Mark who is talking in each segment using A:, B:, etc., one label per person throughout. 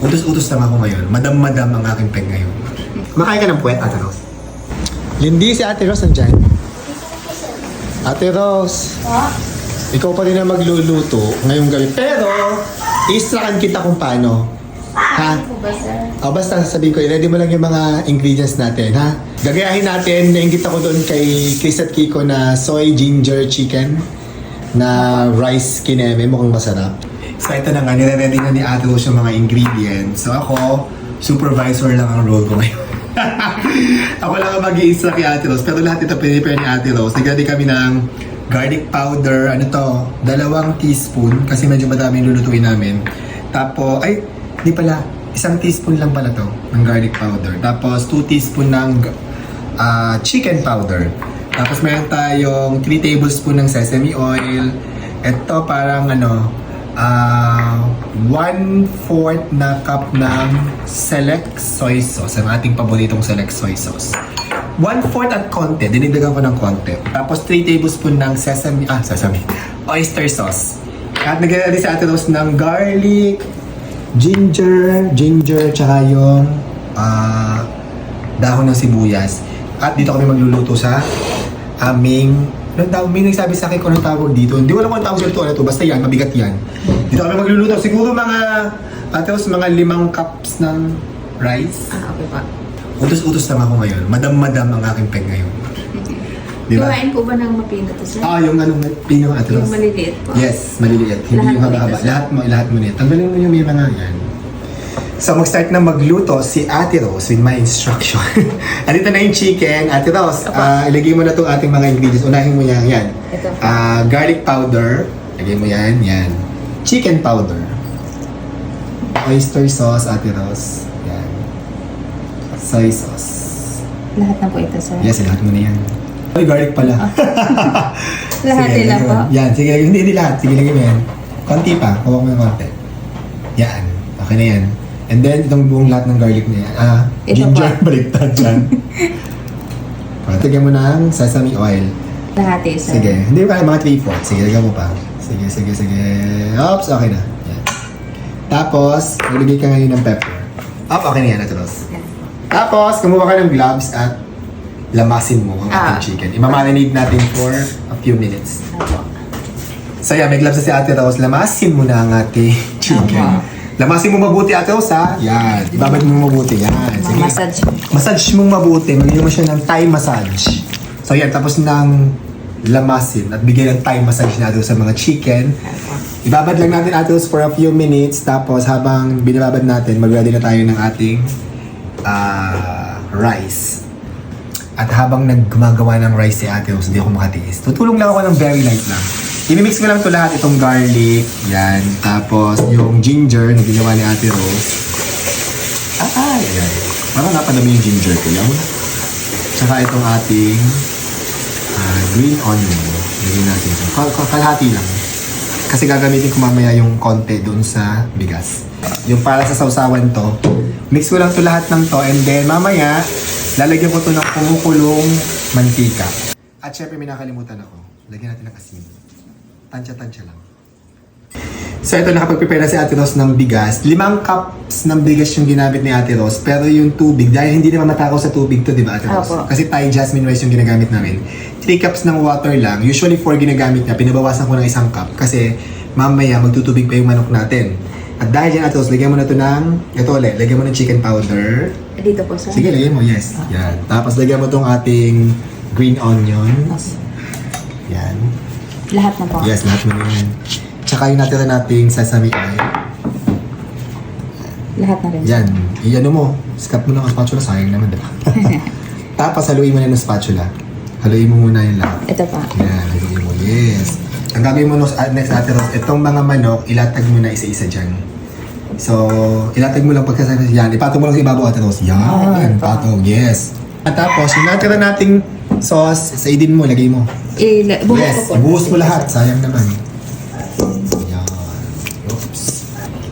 A: Utos-utos lang ako ngayon. Madam-madam ang aking peg ngayon. Makain ka ng puwet, Ate Rose. Lindy, si Ate Rose nandyan. Ate Rose, ikaw pa rin ang magluluto ngayong gabi. Pero, istrakan kita kung paano. Ha? O basta sasabihin ko, ready mo lang yung mga ingredients natin, ha? Gagayahin natin, nainggit ako doon kay Chris at Kiko na soy ginger chicken na rice kineme, mukhang masarap. So ito na nga, nire-ready na ni Ate Rose yung mga ingredients. So ako, supervisor lang ang role ko ngayon. ako lang ang mag-i-extra kay Ate Rose. Pero lahat ito pinipare ni Ate Rose. Nagready kami ng garlic powder, ano to, dalawang teaspoon, kasi medyo madami lulutuin namin. Tapos, ay, di pala, isang teaspoon lang pala to, ng garlic powder. Tapos, 2 teaspoon ng ah, chicken powder. Tapos, meron tayong 3 tablespoon ng sesame oil. Ito parang ano, ah, 1-4 na cup ng select soy sauce. Ang ating paboritong select soy sauce. 1-4 at konti. Dinigdagan ko ng konti. Tapos 3 tablespoon ng sesame, ah, sesame, oyster sauce. At naglalagay si Ate Rose ng garlic, ginger, ginger, tsaka yung ah, dahon ng sibuyas. At dito kami magluluto sa aming Anong tawag? May nagsabi sa akin kung anong tawag dito. Hindi ko alam kung anong tawag dito. Ano to? Basta yan, mabigat yan. Dito kami magluluto. Siguro mga, ate Rose, mga limang cups ng rice.
B: Ah, okay pa.
A: Utos-utos lang ako ngayon. Madam-madam ang aking peg ngayon. Di ba?
B: Gawain po ba ng mapinot to, sir?
A: Ah, yung anong pinong ate
B: yung maliliit po?
A: Yes, maliliit. Hindi
B: Lahat
A: yung
B: mo
A: haba-haba. Lahat mo, lahat mo nito. Tanggalin mo yung may mga yan. So, mag-start na magluto si Ate Rose with my instruction. Andito na yung chicken. Ate Rose, ah, ilagay mo na itong ating mga ingredients. Unahin mo yan. Yan. Ah, garlic powder. Lagay mo yan. Yan. Chicken powder. Oyster sauce, Ate Rose. Yan. Soy sauce.
B: Lahat na po ito, sir?
A: Yes, lahat mo na yan. Ay, garlic pala.
B: Lahat
A: Sige,
B: nila po?
A: Yan, sige, hindi, hindi lahat. Sige, lagyan mo yan. Konti pa. Hawak mo yung konti. Yan. Okay na yan. And then, itong buong lahat ng garlic na yan. Ah,
B: Ito
A: ginger,
B: pa.
A: baliktad dyan. Lagyan mo ng sesame oil.
B: Lahat eh, sir?
A: Sige, hindi kaya mga 3 4 Sige, lagyan mo pa. Sige, sige, sige. Oops, okay na. Yan. Tapos, maglagay ka ngayon ng pepper. Up, okay na yan, Rose.
B: Yan.
A: Tapos, kumuha ka ng gloves at lamasin mo ang ating
B: Ah.
A: chicken. Imamarinate natin for a few minutes.
B: Apo.
A: So yeah, may gloves na si Ate Rose. Lamasin mo na ang ating chicken.
B: Aha.
A: Lamasin mo mabuti, Ate Rose, ha? Yan. Ibabad mo mabuti. Yan. Sige.
B: Massage.
A: Massage mong mabuti. Magiging mo siya ng Thai massage. So yan, tapos ng lamasin at bigyan ng Thai massage natin sa mga chicken. Ibabad lang natin Ate Rose for a few minutes. Tapos habang binababad natin, mag-ready na tayo ng ating ah, rice. At habang naggumagawa ng rice si Ate Rose, hindi ako makatiis. Tutulong lang ako ng very light lang. Imimix ko lang ito lahat, itong garlic, yan. Tapos yung ginger na ginawa ni Ate Rose. Ah, ay, yan. Parang napadami yung ginger ko. Yan. Tsaka itong ating ah, green onion. Lagyan natin ito. Kal- kal- kalahati lang. Kasi gagamitin ko mamaya yung konti doon sa bigas. Yung para sa sausawan to, mix ko lang to lahat ng to and then mamaya, lalagyan ko to ng kumukulong mantika. At syempre may nakalimutan ako. Lagyan natin ng asin. Tansya-tansya lang. So ito, nakapag-prepare na si Ate Rose ng bigas. Limang cups ng bigas yung ginamit ni Ate Rose. Pero yung tubig, dahil hindi naman matakaw sa tubig to, di ba Ate Rose?
B: Opo.
A: Kasi Thai jasmine rice yung ginagamit namin. 3 cups ng water lang. Usually 4 ginagamit niya. Pinabawasan ko ng isang cup. Kasi mamaya magtutubig pa yung manok natin. At dahil dyan Ate Rose, lagyan mo na to ng, ito ulit, lagyan mo ng chicken powder.
B: Dito po, sir?
A: Sige, lagyan mo, yes. Yan. Tapos lagyan mo tong ating green onions. Yan.
B: Lahat na po?
A: Yes, lahat mo na yan. Tsaka yung natira nating sesame oil.
B: Lahat na rin.
A: Yan. I-ano mo. Scut mo ng spatula. Sayang naman, diba? Tapos haluin mo na ng spatula. Haluin mo muna yung lahat.
B: Ito pa.
A: Yan, haluin mo. Yes. Ang gagawin mo nos- ah, next ate Rose, itong mga manok, ilatag mo na isa-isa dyan. So, ilatag mo lang pagkasama yan. Ipatong mo lang sa ibabaw ate Rose.
B: Ah,
A: Yan, patong. Yes. At tapos, yung natira nating sauce, sa idin mo, lagay mo.
B: I- buhos
A: yes,
B: ko po.
A: buhos mo lahat. Sayang naman. Yan. Oops.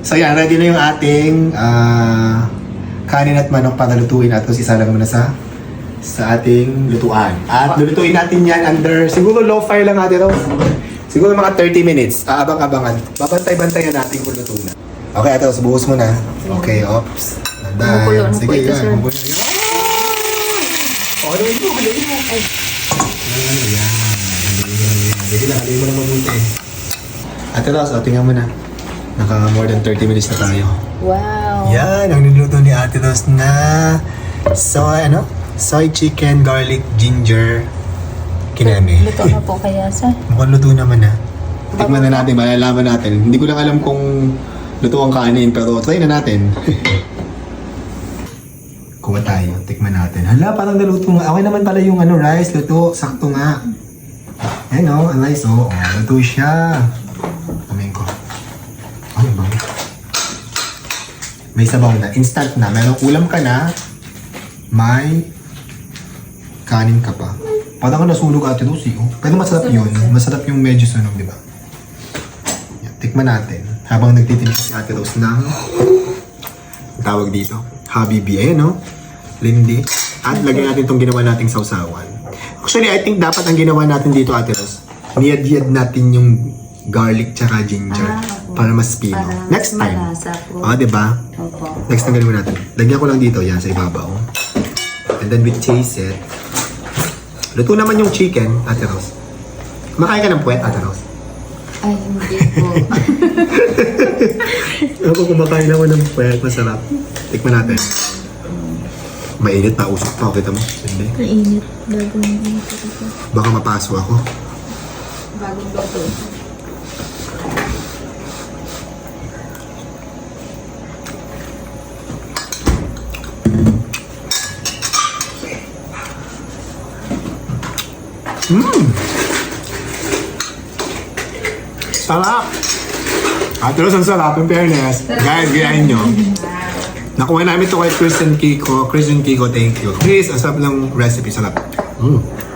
A: So yan, ready na yung ating ah, kanin at manok para lutuin at tapos isalang mo na sa sa ating lutuan. At lulutuin natin yan under, siguro low fire lang natin Rose. Siguro mga 30 minutes. Aabang-abangan. Babantay-bantayan natin kung luto na. Okay, ate, so buhos mo na. Okay, ops.
B: Kumukulo
A: Dandan.
B: po
A: Sige,
B: ito,
A: yan.
B: sir.
A: Kumukulo. Yan! Oh, ano mo? Ano mo?
B: Ay,
A: Yan, yan. Sige lang, halin mo na mabuti. Ate Ros, o, tingnan mo na. Naka more than 30 minutes na tayo.
B: wow.
A: Yan, ang niluto ni Ate Ros na soy, ano? Soy chicken, garlic, ginger, kineme.
B: Luto na po kaya, sir.
A: Mukhang luto naman na. Tikman na natin, malalaman natin. Hindi ko lang alam kung luto ang kanin, pero try na natin. Kuha tayo, tikman natin. Hala, parang naluto nga. Okay naman pala yung ano, rice, luto. Sakto nga. Ayan o, ang rice o. Oh, luto siya. Amin ko. Ay, bang. May sabaw na. Instant na. Merong ulam ka na. May kanin ka pa. Parang ka nasunog ate Lucy, oh. Pero masarap yun. Masarap yung medyo sunog, di ba? Yan, tikman natin. Habang nagtitinig si ate Rose ng tawag dito, Habibi. Ayan, no? Lindy. At lagyan natin itong ginawa nating sausawan. Actually, I think dapat ang ginawa natin dito, ate Rose, niyad-yad natin yung garlic tsaka ginger
B: Ah,
A: para mas pino.
B: Para
A: Next time.
B: po.
A: Ah, di ba?
B: Opo.
A: Next time gawin natin. Lagyan ko lang dito, yan, sa ibabaw. And then we chase it. Luto naman yung chicken, Ate Rose. Kumakain ka ng puwet, Ate Rose?
B: Ay, hindi po.
A: Ako kumakain ako ng puwet, masarap. Tikman natin. Mainit na usok pa, kita mo? Hindi.
B: Mainit. Bagong ako.
A: Baka mapaso ako.
B: Bagong luto.
A: Sarap! Ate Rose, ang sarap, in fairness. Guys, gayahin nyo. Nakuha namin ito kay and Kiko. And Kiko, thank you. Ang sarap ng recipe, sarap. Mm.